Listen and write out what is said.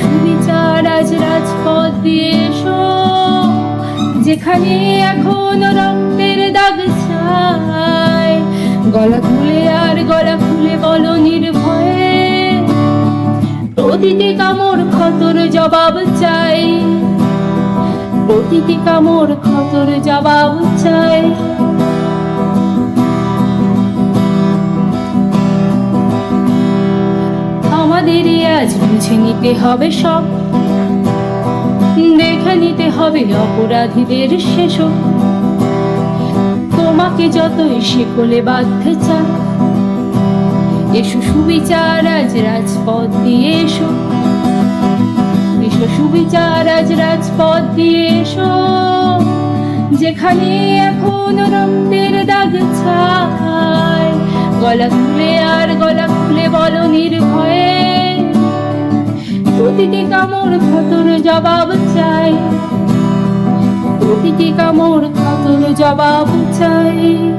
সুবিচার আজ রাজপথ দিয়ে এসো, যেখানে এখন রক্তের দাগ ছায়। গলা খুলে আর গলা খুলে বলো নির্ভয়ে, প্রতিটি কামড় ক্ষতর জবাব চাই। প্রতিটি কামড় ক্ষতর জবাব চাই। আমাদেরই আজ বুঝে নিতে হবে সব। দেখে নিতে হবে অপরাধীদের শেষ তোমাকে যতই শিকলে বাঁধতে চান এসো সুবিচার আজ রাজপথ দিয়ে এসো। এসো সুবিচার আজ রাজপথ দিয়ে এসো। যেখানে এখন রক্তের দাগ ছায়, গলা খুলে প্রতিটি কামড় ক্ষতর জবাব চাই। প্রতিটি কামড় ক্ষতর জবাব চাই।